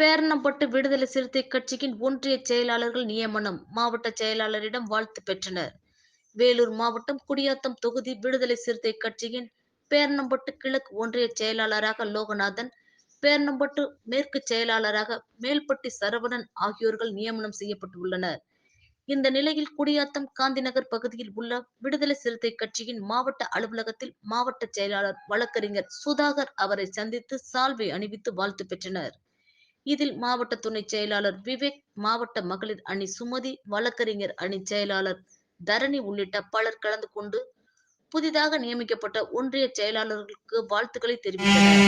பேரணப்பட்டு விடுதலை சிறுத்தை கட்சியின் ஒன்றிய செயலாளர்கள் நியமனம் மாவட்ட செயலாளரிடம் வாழ்த்து பெற்றனர். வேலூர் மாவட்டம் குடியாத்தம் தொகுதி விடுதலை சிறுத்தை கட்சியின் பேரணம்பட்டு கிழக்கு ஒன்றிய செயலாளராக லோகநாதன் பேரணம்பட்டு மேற்கு செயலாளராக மேல்பட்டி சரவணன் ஆகியோர்கள் நியமனம் செய்யப்பட்டுள்ளனர். இந்த நிலையில் குடியாத்தம் காந்திநகர் பகுதியில் உள்ள விடுதலை சிறுத்தை கட்சியின் மாவட்ட அலுவலகத்தில் மாவட்ட செயலாளர் வழக்கறிஞர் சுதாகர் அவரை சந்தித்து சால்வை அணிவித்து வாழ்த்து பெற்றனர். இதில் மாவட்ட துணை செயலாளர் விவேக் மாவட்ட மகளிர் அணி சுமதி வழக்கறிஞர் அணி செயலாளர் தரணி உள்ளிட்ட பலர் கலந்து கொண்டு புதிதாக நியமிக்கப்பட்ட ஒன்றிய செயலாளர்களுக்கு வாழ்த்துக்களை தெரிவித்தனர்.